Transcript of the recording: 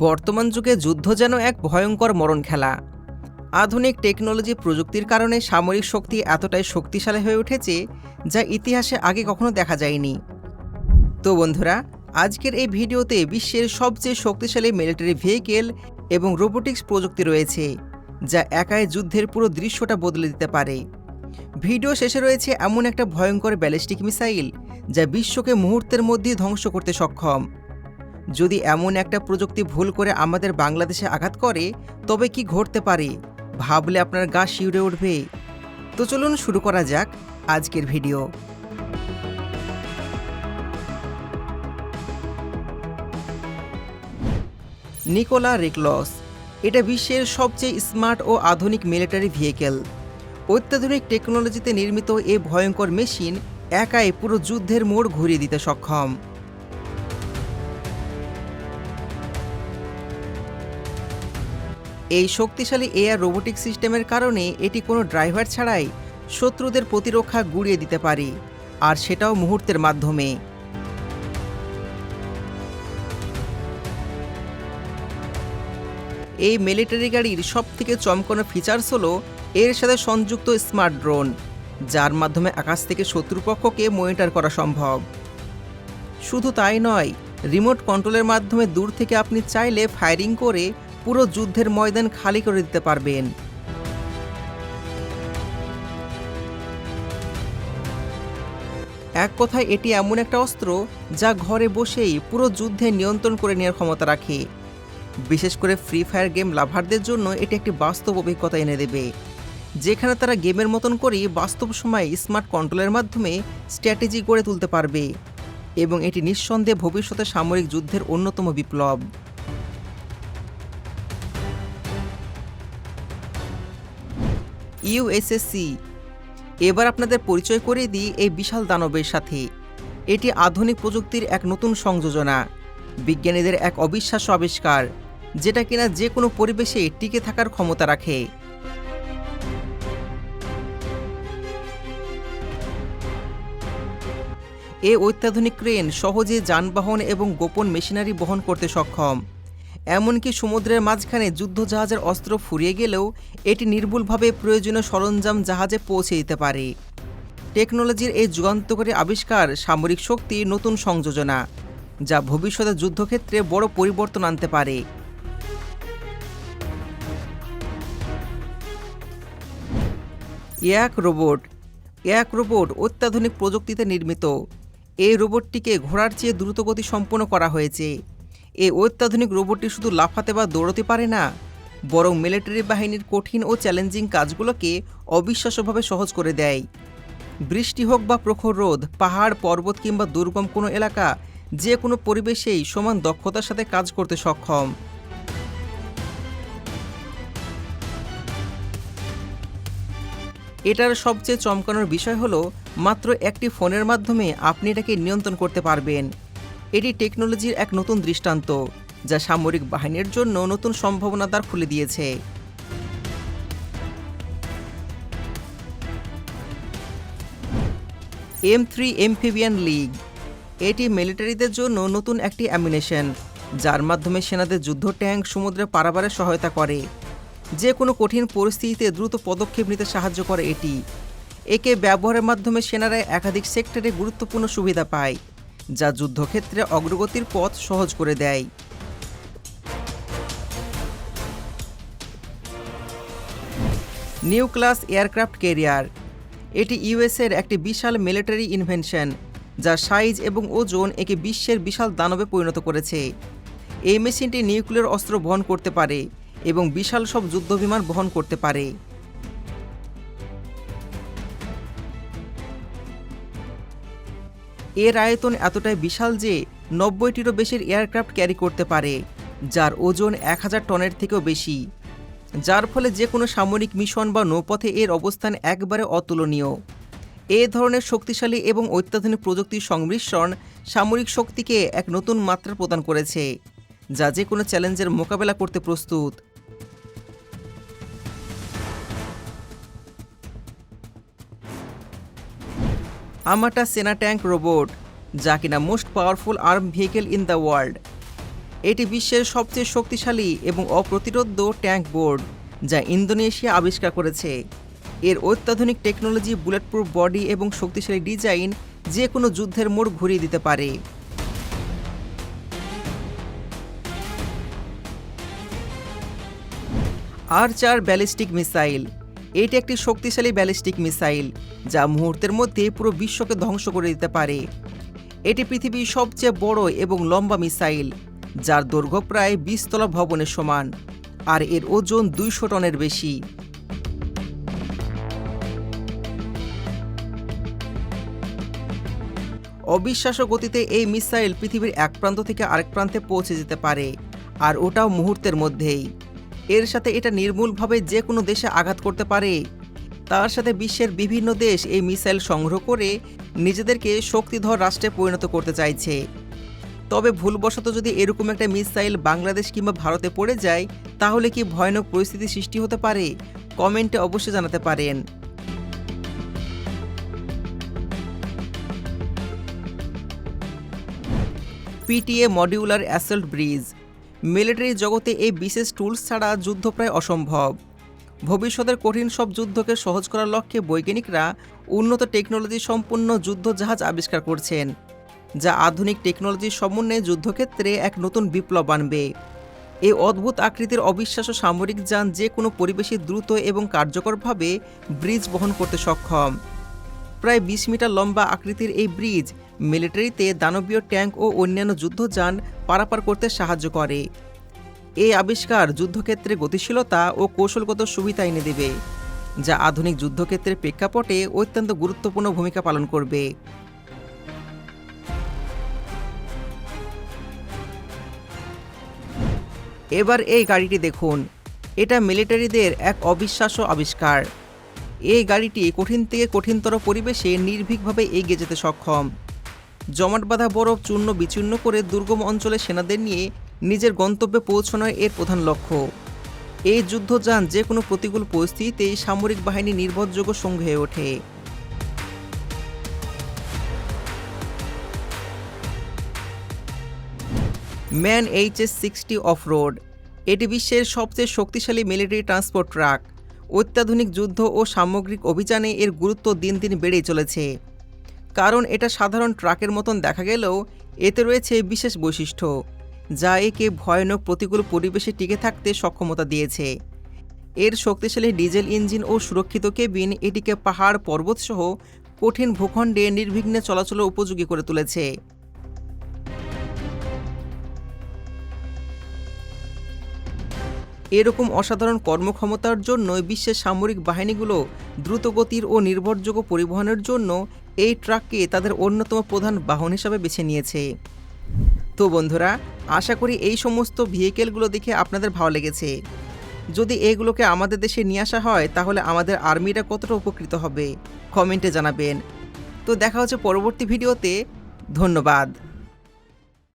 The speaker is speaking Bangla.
বর্তমান যুগে যুদ্ধ যেন এক ভয়ঙ্কর মরণ খেলা। আধুনিক টেকনোলজি প্রযুক্তির কারণে সামরিক শক্তি এতটাই শক্তিশালী হয়ে উঠেছে যা ইতিহাসে আগে কখনো দেখা যায়নি। তো বন্ধুরা, আজকের এই ভিডিওতে বিশ্বের সবচেয়ে শক্তিশালী মিলিটারি ভেহিকেল এবং রোবোটিক্স প্রযুক্তি রয়েছে, যা একাই যুদ্ধের পুরো দৃশ্যটা বদলে দিতে পারে। ভিডিও শেষে রয়েছে এমন একটা ভয়ঙ্কর ব্যালিস্টিক মিসাইল, যা বিশ্বকে মুহূর্তের মধ্যেই ধ্বংস করতে সক্ষম। যদি এমন একটা প্রযুক্তি ভুল করে আমাদের বাংলাদেশে আঘাত করে, তবে কি ঘটতে পারে? ভাবলে আপনার গা শিউরে উঠবে। তো চলুন শুরু করা যাক আজকের ভিডিও। নিকোলা রেকলস, এটা বিশ্বের সবচেয়ে স্মার্ট ও আধুনিক মিলিটারি ভেহিকেল। অত্যাধুনিক টেকনোলজিতে নির্মিত এই ভয়ঙ্কর মেশিন একাই পুরো যুদ্ধের মোড় ঘুরিয়ে দিতে সক্ষম। এই শক্তিশালী এয়ার রোবোটিক সিস্টেমের কারণে এটি কোনো ড্রাইভার ছাড়াই শত্রুদের প্রতিরক্ষা গুড়িয়ে দিতে পারে, আর সেটাও মুহূর্তের মাধ্যমে। এই মিলিটারি গাড়ির সবথেকে চমকানো ফিচার্স হলো এর সাথে সংযুক্ত স্মার্ট ড্রোন, যার মাধ্যমে আকাশ থেকে শত্রুপক্ষকে মনিটর করা সম্ভব। শুধু তাই নয় রিমোট কন্ট্রোলের মাধ্যমে দূর থেকে আপনি চাইলে ফায়ারিং করে পুরো যুদ্ধের ময়দান খালি করে দিতে পারবেন। এক কথায় এটি এমন একটা অস্ত্র যা ঘরে বসেই পুরো যুদ্ধে নিয়ন্ত্রণ করে নেওয়ার ক্ষমতা রাখে। বিশেষ করে ফ্রি ফায়ার গেম লাভারদের জন্য এটি একটি বাস্তব অভিজ্ঞতা এনে দেবে। যেখানে তারা গেমের মতন করেই বাস্তব সময়ে স্মার্ট কন্ট্রোলের মাধ্যমে স্ট্র্যাটেজি গড়ে তুলতে পারবে এবং এটি নিঃসন্দেহে ভবিষ্যতে সামরিক যুদ্ধের অন্যতম বিপ্লব। ইউএসএসসি এবার আপনাদের পরিচয় করে দিই এই বিশাল দানবের সাথে। এটি আধুনিক প্রযুক্তির এক নতুন সংযোজনা। বিজ্ঞানীদের এক অবিশ্বাস্য আবিষ্কার, যেটা কিনা যে কোনো পরিবেশে টিকে থাকার ক্ষমতা রাখে। এ অত্যাধুনিক ক্রেন সহজে যানবাহন এবং গোপন মেশিনারি বহন করতে সক্ষম। এমনকি সমুদ্রের মাঝখানে যুদ্ধজাহাজের অস্ত্র ফুরিয়ে গেলেও এটি নির্ভুলভাবে প্রয়োজনীয় সরঞ্জাম জাহাজে পৌঁছে দিতে পারে। টেকনোলজির এই যুগান্তকারী আবিষ্কার সামরিক শক্তি নতুন সংযোজনা, যা ভবিষ্যতে যুদ্ধক্ষেত্রে বড় পরিবর্তন আনতে পারে। এক রোবট এক রোবট অত্যাধুনিক প্রযুক্তিতে নির্মিত। এই রোবটটিকে ঘোড়ার চেয়ে দ্রুতগতি সম্পন্ন করা হয়েছে। এই অত্যাধুনিক রোবটটি শুধু লাফাতে বা দৌড়তে পারে না, বরং মিলিটারি বাহিনীর কঠিন ও চ্যালেঞ্জিং কাজগুলোকে অবিশ্বাস্যভাবে সহজ করে দেয়। বৃষ্টি হোক বা প্রখর রোদ, পাহাড়, পর্বত কিংবা দুর্গম কোনো এলাকা, যে কোনো পরিবেশেই সমান দক্ষতার সাথে কাজ করতে সক্ষম। এটার সবচেয়ে চমকানোর বিষয় হলো, মাত্র একটি ফোনের মাধ্যমে আপনি এটাকে নিয়ন্ত্রণ করতে পারবেন। এটি টেকনোলজির এক নতুন দৃষ্টান্ত, যা সামরিক বাহিনীর জন্য নতুন সম্ভাবনা দ্বার খুলে দিয়েছে। এম থ্রি এমফিবিয়ান লিগ, এটি মিলিটারিদের জন্য নতুন একটি অ্যামিনেশন, যার মাধ্যমে সেনাদের যুদ্ধ ট্যাঙ্ক সমুদ্রে পারাবারে সহায়তা করে। যে কোনো কঠিন পরিস্থিতিতে দ্রুত পদক্ষেপ নিতে সাহায্য করে এটি। একে ব্যবহারের মাধ্যমে সেনারা একাধিক সেক্টরে গুরুত্বপূর্ণ সুবিধা পায়। যা যুদ্ধক্ষেত্রে অগ্রগতির পথ সহজ করে দেয়। New class aircraft carrier. এটি ইউএসের একটি বিশাল মিলিটারি ইনভেনশন যার সাইজ এবং ওজন একে বিশ্বের বিশাল দানবে পরিণত করেছে। এই মেশিনটি নিউক্লিয়ার অস্ত্র বহন করতে পারে এবং বিশাল সব যুদ্ধবিমান বহন করতে পারে। এর আয়তন এতটাই বিশাল যে নব্বইটিরও বেশি এয়ারক্রাফট ক্যারি করতে পারে, যার ওজন এক হাজার টনের থেকেও বেশি। যার ফলে যে কোনো সামরিক মিশন বা নৌপথে এর অবস্থান একবারে অতুলনীয়। এ ধরনের শক্তিশালী এবং অত্যাধুনিক প্রযুক্তির সংমিশ্রণ সামরিক শক্তিকে এক নতুন মাত্রা প্রদান করেছে, যা যে কোনো চ্যালেঞ্জের মোকাবেলা করতে প্রস্তুত। আমাটা সেনা ট্যাঙ্ক রোবট, যা কিনা most powerful arm vehicle in the world. এটি বিশ্বের সবচেয়ে শক্তিশালী এবং অপ্রতিরোধ্য ট্যাঙ্ক বোর্ড, যা ইন্দোনেশিয়া আবিষ্কার করেছে। এর অত্যাধুনিক টেকনোলজি বুলেটপ্রুফ বডি এবং শক্তিশালী ডিজাইন যে কোনো যুদ্ধের মোড় ঘুরিয়ে দিতে পারে। আর্চার ব্যালিস্টিক মিসাইল এটি একটি শক্তিশালী ব্যালিস্টিক মিসাইল, যা মুহূর্তের মধ্যে পুরো বিশ্বকে ধ্বংস করে দিতে পারে। এটি পৃথিবীর সবচেয়ে বড় এবং লম্বা মিসাইল, যার দৈর্ঘ্য প্রায় বিশ তলা ভবনের সমান, আর এর ওজন দুইশো টনের বেশি। অবিশ্বাস্য গতিতে এই মিসাইল পৃথিবীর এক প্রান্ত থেকে আরেক প্রান্তে পৌঁছে যেতে পারে, আর ওটাও মুহূর্তের মধ্যেই। এর সাথে এটা নির্মূলভাবে যে কোনো দেশে আঘাত করতে পারে। তার সাথে বিশ্বের বিভিন্ন দেশ এই মিসাইল সংগ্রহ করে নিজেদেরকে শক্তিধর রাষ্ট্রে পরিণত করতে চাইছে। তবে ভুলবশত যদি এরকম একটা মিসাইল বাংলাদেশ কিংবা ভারতে পড়ে যায়, তাহলে কি ভয়ানক পরিস্থিতি সৃষ্টি হতে পারে? কমেন্টে অবশ্যই জানাতে পারেন। PTA modular assault bridge military জগতে এই বিশেষ টুলস ছাড়া যুদ্ধ প্রায় অসম্ভব। ভবিষ্যতের কঠিন সব যুদ্ধকে সহজ করার লক্ষ্যে বৈজ্ঞানিকরা উন্নত টেকনোলজি সম্পন্ন যুদ্ধ জাহাজ আবিষ্কার করছেন, যা আধুনিক টেকনোলজির সমন্বয়ে যুদ্ধক্ষেত্রে এক নতুন বিপ্লব আনবে। এই অদ্ভুত আকৃতির অবিশ্বাস্য সামরিক যান যে কোনো পরিবেশে দ্রুত এবং কার্যকরভাবে ব্রিজ বহন করতে সক্ষম। প্রায় বিশ মিটার লম্বা আকৃতির এই ব্রিজ মিলিটারিতে দানবীয় ট্যাঙ্ক ও অন্যান্য যুদ্ধযান পারাপার করতে সাহায্য করে। এই আবিষ্কার যুদ্ধক্ষেত্রে গতিশীলতা ও কৌশলগত সুবিধা এনে দেবে, যা আধুনিক যুদ্ধক্ষেত্রের প্রেক্ষাপটে অত্যন্ত গুরুত্বপূর্ণ ভূমিকা পালন করবে। এবার এই গাড়িটি দেখুন। এটা মিলিটারিদের এক অবিশ্বাস্য আবিষ্কার। এই গাড়িটি কঠিন থেকে কঠিনতর পরিবেশে নির্ভীকভাবে এগিয়ে যেতে সক্ষম। জমাট বাঁধা বরফ চূর্ণ বিচূর্ণ করে দুর্গম অঞ্চলে সেনাদের নিয়ে নিজের গন্তব্যে পৌঁছানোর এর প্রধান লক্ষ্য। এই যুদ্ধযান যে কোনো প্রতিকূল পরিস্থিতিতেই সামরিক বাহিনী নির্ভরযোগ্য সঙ্গী হয়ে ওঠে। MAN HS sixty off road এটি বিশ্বের সবচেয়ে শক্তিশালী মিলিটারি ট্রান্সপোর্ট ট্রাক। অত্যাধুনিক যুদ্ধ ও সামগ্রিক অভিযানে এর গুরুত্ব দিন দিন বেড়েই চলেছে। কারণ এটা সাধারণ ট্রাকের মতন দেখা গেলেও এতে রয়েছে বিশেষ বৈশিষ্ট্য, যা একে ভয়ানক প্রতিকূল পরিবেশে টিকে থাকতে সক্ষমতা দিয়েছে। এর শক্তিশালী ডিজেল ইঞ্জিন ও সুরক্ষিত কেবিন এটিকে পাহাড়, পর্বতসহ কঠিন ভূখণ্ডে নির্বিঘ্নে চলাচলের উপযোগী করে তুলেছে। এরকম অসাধারণ কর্মক্ষমতার জন্য বিশ্বের সামরিক বাহিনীগুলো দ্রুতগতির ও নির্ভরযোগ্য পরিবহনের জন্য এই ট্রাককে তাদের অন্যতম প্রধান বাহন হিসাবে বেছে নিয়েছে। তো বন্ধুরা, আশা করি এই সমস্ত ভেহিকেলগুলো দেখে আপনাদের ভালো লেগেছে। যদি এগুলোকে আমাদের দেশে নিয়ে আসা হয়, তাহলে আমাদের আর্মিরা কতটা উপকৃত হবে? কমেন্টে জানাবেন। তো দেখা হচ্ছে পরবর্তী ভিডিওতে ধন্যবাদ।